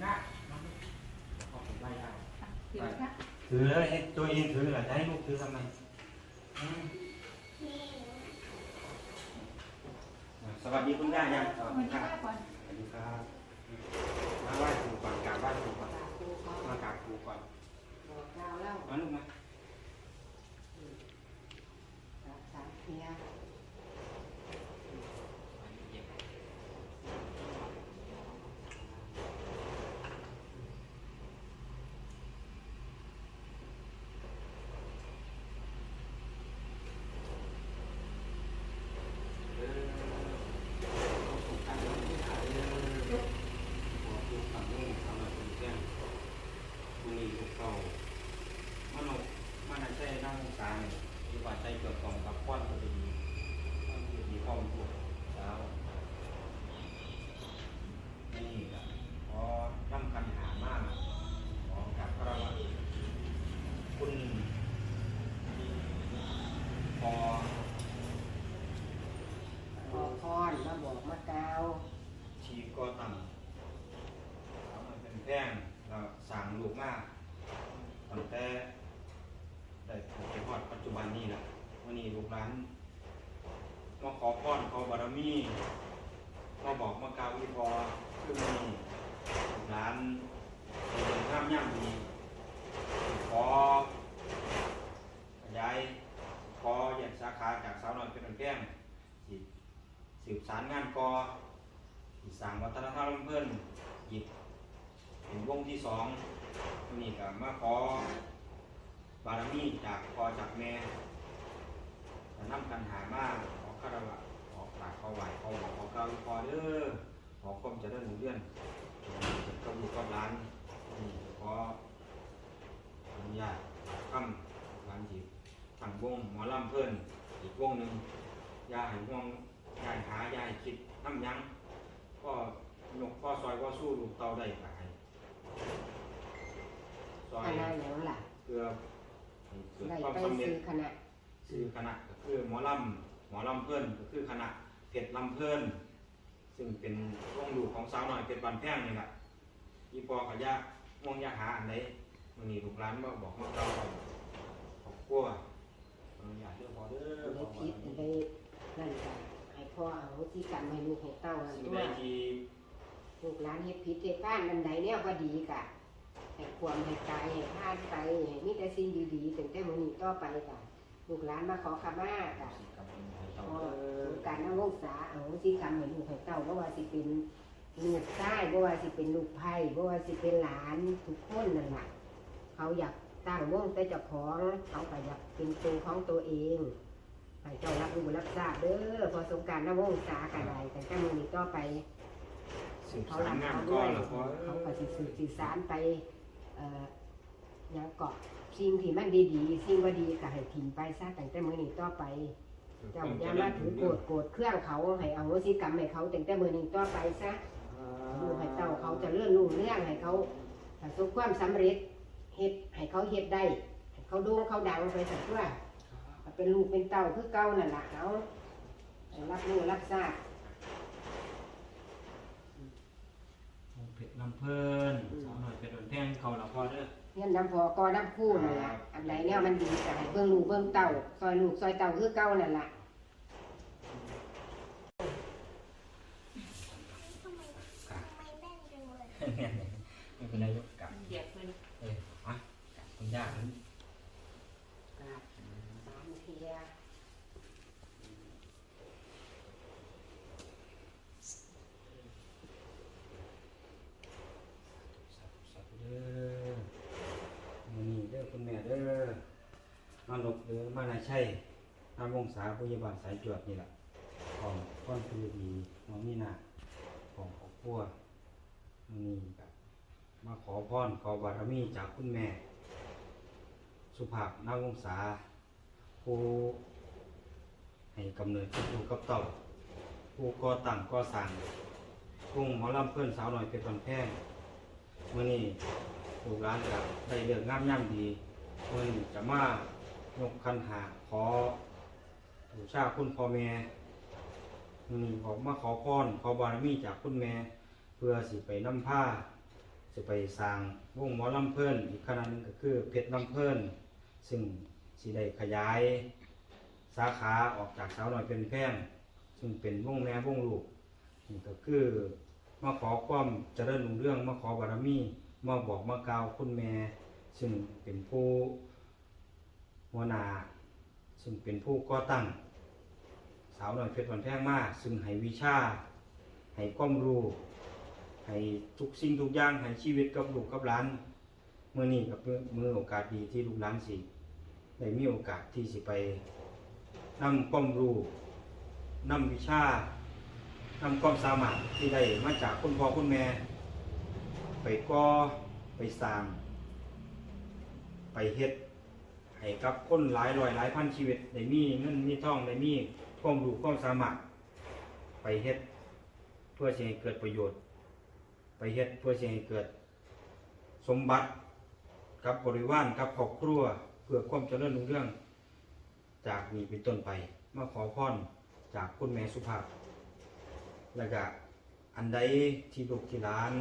หน้าขอบคุณไล่ได้เดี๋ยวนะถือเลยให้ตัวเองถือเหรอจะให้ลูกถือทำไมอืมสวัสดีคุณย่ายังสวัสวัดีนคนี้ รับ ก่อน สวัสดีครับมาไหว้ครูก่อนกราบไหว้ครูก่อน ตาดูเขา มากราบครูก่อน บอกกล่าวเล่า มาลูกมา รักษาเพีย เออขอบคุณครับขอบคุณครับเออขอบคุณครับลูกสำหรับคุณแจ้งมันมีลูกเก่ามโนมันใช่นั่งกลางที่ว่าใจเกิดกล่องกับก้อนก็จะดีก้อนก็จะดีข้อมถูกแล้วนี่ก็ขอตั้งคันหามากขอกับพระวะคุณพอ ขอพรมาบอกมากล่าว ชีก็ต่ำเอามันเป็นแพงเราสั่งลูกมากตั้งแต่ได้ถึงฮอดปัจจุบันนี้แหละวันนี้ลูกหลานมาขอพรขอบารมีมาบอกมากล่าวอีพอคือวันนี้ลูกหลานเป็นข้ามย่ำดีขอขยายขอแยกสาขาจากสาวน้อยเป็นแพงสิ สารงานกออีสานวัฒนธรรมเพื่อนหยิบเป็นวงที่สองนนี้ก็มาขอบารมีจากพอจากแม่จะนำกันหามากขอคารวะขอกราบขอไหวขอบอกขอกล่าวขอเด้อขอความเจริญรุ่งเรืองเป็นกำลูกกับร้านนี่ขออนุญาตคำร้านจีบทางวงหมอลำเพื่อนอีกวงหนึ่งยาห้ห่วงอยาให้หาอยาให้คิดน้ำหยัง ก็ยกข้อซอยก็ สู้ลูกเตาได้ไปซอยคณะหยังล่ะเพื่อให้เกิดได้ความไปสำเร็จซื้อคณะชื่อคณะก็คือหมอลำหมอลำเพิ่นก็คือคณะเพชรลำเพิ่นซึ่งเป็นวงลูกของสาวหน่อยเพชรบันแพงนี่แหละอีปอกับยาม่วงยาหาอันใดมันนี่ลูกร้านมาบอกมาเล่าขอบครัวอนุญาตเด้อพอเด้อได้ขอพิษได้นั่นกันให้พ่อเอาที่กันให้ลูกให้เต้านั่นสิ่งด้ใดวยที่ ลูกหลานเฮ็ดผิดเฮ็ดพลาดอันใดเนี่ยบ่ดีกะให้ความให้กายให้พลาดไปให้มีแต่สิ่งดีๆตั้งแต่มื้อนี้ต่อไปกะลูกหลานมาขอขมากะกับให้เจ้าพอเด้อการนำวงศาเอาสิกรรมให้ลูกให้เต้าบ่ว่าสิเป็นลูกชายบ่ว่าสิเป็นลูกไผ่บ่ว่าสิเป็นหลานทุกคนนั่นแหละเขาอยากตั้งวงแต่เจ้าของเขาก็อยากเป็นตัวของตัวเองให้เจ้ารับรู้รับทราบเด้อพอสงการนำวงศาก็ได้แต่ถ้ามือนี้ต่อไป สืบเขาสานหลังงานเขาก่ด้อวนยแล้วพอเขาก็สิสืบสิสารไปเอ่อหยังเกาะสิ่งที่มันดีๆสิ่งว่าดีก็ให้ถิ่มไปซะตั้งแต่มื้อนี้ต่อไป เจ้าอย่ามาถือโกรธโกรธเครื่องเขาให้เอาโหสิกรรมให้เขาตั้งแต่มื้อนี้ต่อไปซะดูให้เจ้าเขาเจะเลื่อนรุ่งเรื่องให้เขาประสบความสำเร็จเฮ็ดให้เขาเฮ็ดได้ให้เขาโด่งเขาดังไปสักตัวเป็นลูกเป็นเต้าคือเก่านั่นล่ะเขาให้รับรู้รับทราบ เผ็ด น้ำเพิ่นสาวหน่อยเป็ดโดนแท่งเขาแล้วพอเด้อ เงินน้ำพอกอน้ำคู่นั่นล่ะอันไหนเนี่ยมันดีก็ให้เบิ่งลูกเบิ่งเต้าซอยลูกซอยเต้าคือเก่านั่นล่ะทำไมทำไมแน่นจังเลยไม่เป็นไรยกกลับเหยียบเพิ่นเออมากลับคุณย่านั้น กราบสามเทีย สับสับเด้อมื้อนี้เด้อคุณแม่เด้อมาหลบ เด้อานาใช่นามวงศาพยาบาลสายจวดนี่แหละของก้อนคือดีน้องนี่นาของครอบครัวมื้อนี้ก็มาขอพรขอบารมีจากคุณแม่ สุภาพนาวงศาผู้ให้กำเนิดอยู่กับเต่าผู้ก่อตั้งก่อสร้างกรุงหมอลำเพื่อนสาวหน่อยเป็นวันแพงเมื่อนี้ลูกร้านกับได้เลือกงามย่ำดีเมื่อนี้จะมา ยกคันหาขอบูชาคุณพ่อแม่มือนี้ขอมาขอพรขอบารมีจากคุณแม่ เพื่อสิไปน้ำผ้าจะไปสร้างวงหมอลำเพิ่นอีกคณะหนึงก็คือเพชรลำเพิ่นซึ่งสิได้ขยายสาขาออกจากสาวน้อยเป็นแพร่งซึ่งเป็นวงแม่วงลูกนี่ก็คือมาขอความเจริญรุ่งเรื่องมาขอบารมีมาบอกมากล่าวคุณแม่ ซึ่งเป็นผู้ หัวหน้าซึ่งเป็นผู้ก่อตั้ง สาวน้อยเพชรวันแพงมากซึ่งให้วิชาให้ความรู้ให้ทุกสิ่งทุกอย่างให้ชีวิตกับลูกกับหลานเมื่อนี้กับเมื่อโอกาสดีที่ลูกหลานสิได้มีโอกาสที่สิไปนำความรู้นำวิชานำความสามารถที่ได้มาจากคุณพ่อคุณแม่ ไปก่อไปสร้าง ไปเฮ็ด ให้กับคนหลายร้อยหลายพันชีวิตได้มีเงินมีท่องได้มีความรู้ความสามารถไปเฮ็ดเพื่อสิให้เกิดประโยชน์ ไปเฮ็ดเพื่อสิให้เกิดสมบัติกับบริวารกับครอบครัวเพื่อความเจริญรุ่งเรื่อง จากนี้เป็นต้นไปมาขอพรจากคุณแม่สุภาพ แล้วก็อันใดที่ลูกที่หลาน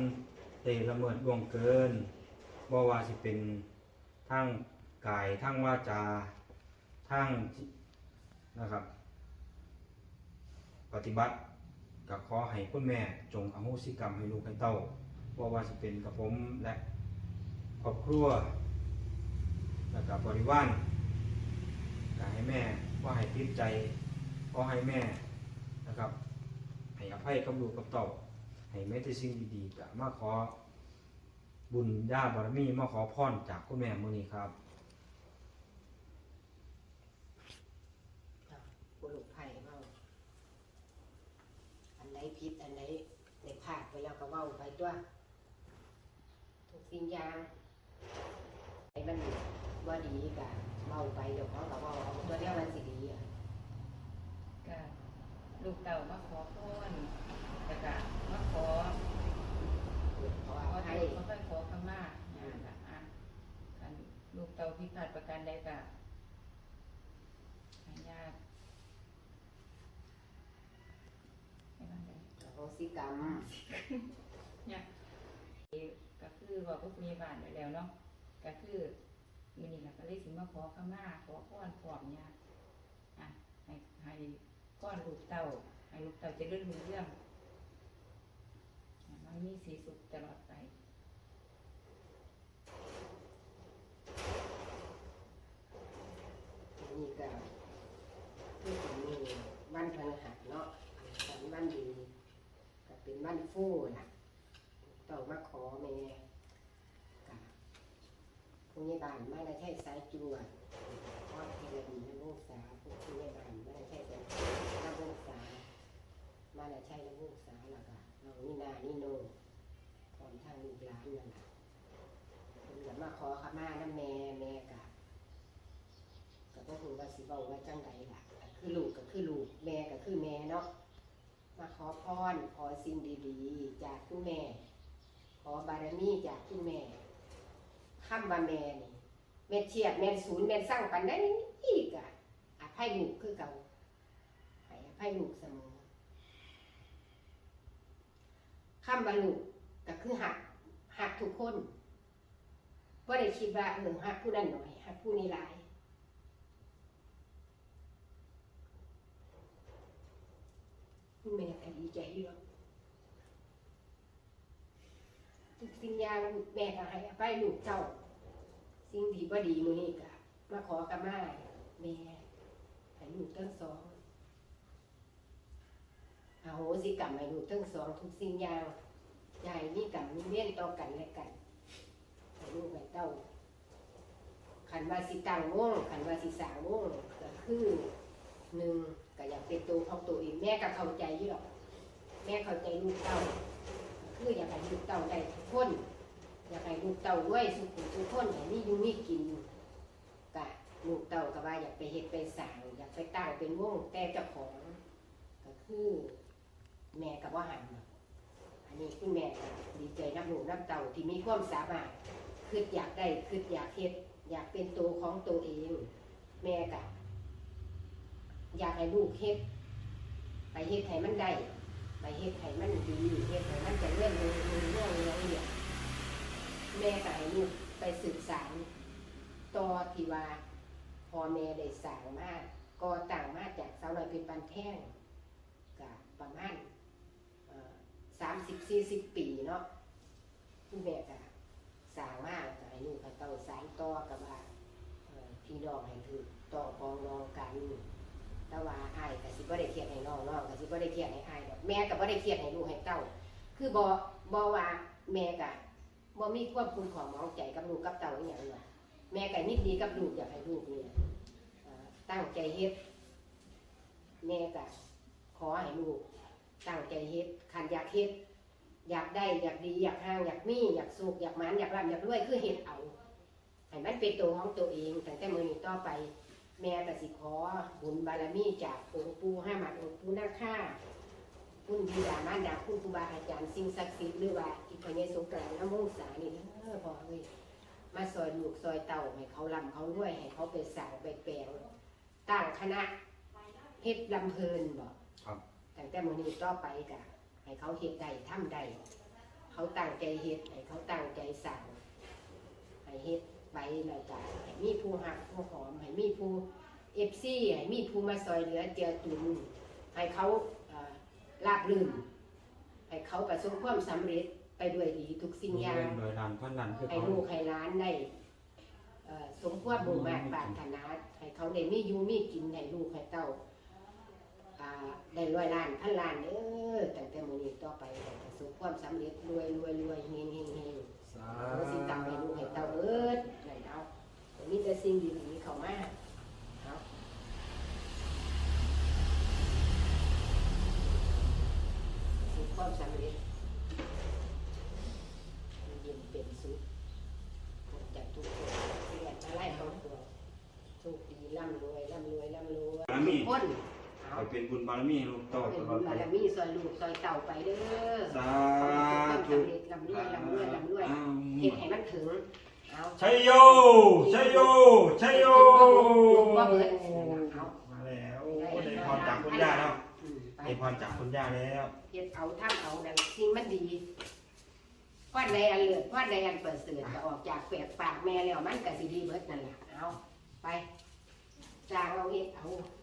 ได้ละเมิดล่วงเกินบ่ว่าสิเป็นทั้ง กายทั้งวาจาทั้งนะครับ ปฏิบัติก็ขอให้คุณแม่จงอโหสิกรรมให้ลูกให้เต้าบ่าว่าสิเป็นกับผมและครอบครัวแล้วก็บบริวารก็ให้แม่ว่าให้ติดใจขอให้แม่นะครับให้อภัยกับลูกกับเต่าให้แม้แต่สิ่งดีๆก็มาขอบุญญาบารมีมาขอพรจากคุณแม่มือนี้ครับ ผู้ลูกไผ่เว้าอันไหน ผิดอันไหนในพลาดไปแล้วก็เว้าไปตัวทุกสิ่งอย่างไอ้มันว่าดีก็เว้าไปเดี๋ยวเขาก็เว้าเอาตัวเดียวมันสิดีอะก็ลูกเต่ามาขอพรแต่ก็มาขอขอขออภัโทยษเขาไปขอขมาอย่างละอะกันลูกเต่าพิพาทประการใดก็ให้ญาติให้บ้านใด อโห สิกรรมเนี่ยก็คือว่าพวกมีบ้านไปแล้วเนาะก็คือมือนี้ล่ะก็เลยสิมาขอขมาขอก้อนขอบเนี่ยอะให้ให้ก้อนลูกเต่าให้ลูกเต่าจะเรื่องเรื่องมันมีสีสุขตลอดไป นี่ก็คือถึงมีวันพฤหัสเนาะวันวันดี คันฟูน่ะต้องมาขอแม่กับผู้ใหญ่บ้านมาได้ใช้สายจวดพ่อเทเลดีนวงศาผู้ใหญ่บ้านมาได้ใช้สายนวงศามาได้ใช้นวงศาแล้วก็น้องนี่นานี่โนพร้อมทางลูกหลานนั่นแหละเพิ่นก็มาขอขมาน้ำแม่แม่กะก็บ่ฮู้ว่าสิเว้าว่าจังไดล่ะ คือลูกก็คือลูกแม่ก็คือแม่เนาะ มาขอพรขอสิ่งดีๆ จากคุณแม่ ขอบารมีจากคุณแม่คำว่าแม่นี่แม่เชียดแม่ศูนย์แม่สร้างปันได้อีกอะอภัยลูกคือเก่าให้อภัยลูกเสมอคำว่าลูกก็คือหักหักทุกคนบ่ได้คิดว่าเออหักผู้นั้นหน่อยหักผู้นี้หลาย คุณ แม่ก็ดีใจอยู่ทุกสิ่งอย่างแม่ก็ให้อภัยลูกเจ้า สิ่งดีบ่ดีมื้อนี้ก็มาขอกรรมาแม่ให้ลูกทั้งสองอโหสิกรรมให้ลูกทั้งสองทุกสิ่งอย่างยายมีกรรมมีเวรต่อกันและกันให้ลูกให้เต้าขันว่าสิตังวงขันว่าสิสางวงก็คือหนึ่ง ก็อยากเป็นตัวของตัวเองแม่ก็เข้าใจอยู่หรอกแม่เข้าใจลูกเต้าคืออยากให้ลูกเต้าได้ทุกคน อยากให้ลูกเต้าด้วยสุขุทุกคนให้มีอยู่มีกินกะลูกเต้าก็ว่าอยากไปเฮ็ดไปสร้างอยากไปตั้งเป็นวงแต่เจ้าของก็คือแม่กับว่าหันหรอันนี้คุณแม่ดีใจนับลูนับเต้าที่มีความสามารถคืออยากได้คืออยากเฮ็ดอยากเป็นตัวของตัวเอง แม่กะ อยากให้ลูกเฮ็ดไปเฮ็ดให้มันได้ไปเฮ็ดให้มันดีเฮ็ดให้มันจะเลื่อนเรื่อเรื่อยเรื่อยแม่ก็ให้ลูกไปสืบสานต่อที่ว่าพ่อแม่ได้สร้างมาก็ต่างมาจากสาวน้อยเป็นปันแท่งก็ประมาณสามสิบสี่สิบปีเนาะคุณแม่ก็สร้างมาแล้วก็ให้ลูกให้เต้าสานต่อกับว่าพี่น้องให้ถือต่อปองรองกัน แต่ว่าอายก็สิบ่ได้เครียดให้น้องน้องก็สิบ่ได้เครียดให้อายดอกแม่ก็บ่ได้เครียดให้ลูกให้เต้า คือบ่บ่ว่าแม่ก็บ่มีควาคุณของมองใจกับลูกกับเต้าอีหยังว่าแม่ก็นิดดีกับลูกอยากให้ลูกเนี่ยตั้งใจเฮ็ดแม่ก็ขอให้ลูกตั้งใจเฮ็ดคันอยากเฮ็ดอยากได้อยากดีอยากห่างอยากมีอยากสุขอยากมันอยากร่ำอยากรวยคือเฮ็ดเอาให้มันเป็นตัวของตัวเองตั้งแต่มือนี้ต่อไป แม่ก็สิขอบุญบารมีจากองค์ปู่ห้าหมัดองค์ปู่นาค่าคุณบิดามารดาคุณครูบาอาจารย์สิ่งศักดิ์สิทธิ์หรือว่าอีพระเยซูกลาน้ำมงสานี่นะเออพอเอ้ยมาซอยลูกซอยเต่าให้เขาลำเขาด้วยให้เขาไปสั่งไปแปลงตั้งคณะเพชรลำเพลินบอกครับตั้งแต่มื้อนี้ต่อไปกะให้เขาเฮ็ดได้ทำได้เขาตั้งใจเฮ็ดให้เขาตั้งใจสั่งให้เฮ็ด ไปแล้วก็ให้มีผู้หักผู้หอมให้มีผู้เอฟซีให้มีผู้มาซอยเหลือเจือจุนให้เขาเอ่อราบรื่นให้เขาประสบความสำเร็จไปด้วยดีทุกสิ่งอย่างโดยทางพันนันคือให้เขาลูกให้ร้านได้เอ่อสมความมุ่งมั่นปรารถนาให้เขาได้มีอยู่มีกินให้ลูกให้เต้าอ่าได้ร้อยล้านพันล้านเด้อตั้งแต่มื้อนี้ต่อไปให้ประสบความสำเร็จรวยรวยรวยเฮงเฮงเฮงสาเราสิตังให้ลูกให้เต้าเอิดนั่นเอาแต่ มีแต่สิ่งดีๆเข้ามาสุขความสำเร็จเย็นเป็นสุขพ้นจากทุกคนเสียดอะไรของตัวโชคดีร่ำรวยร่ำรวยร่ำรวยบารมีพ้นเอเป็นบุญบารมีลูกตเป็ตลอบุดไปบารมีซอยลูกซอยเต่าไปเด้อสาขอให้ประสามธุสำเร็จร่ำรวยร่ำรวยร่ำรวยเฮ็ดให้มันถึง ชัยโยชัยโยชัยโยว่าเบิดเอามาแล้วได้พรจากคุณย่าแล้วอืมไปได้พรจากคุณย่าแล้วเฮ็ดเอาทำเอานั่นสิ่งมันดีว่าใดอันเลิศว่าใดอันประเสริฐก็ออกจากแปกปากแม่แล้วมันก็สิดีเบิดนั่นล่ะเอาไปจางเอาเฮ็ดเอาส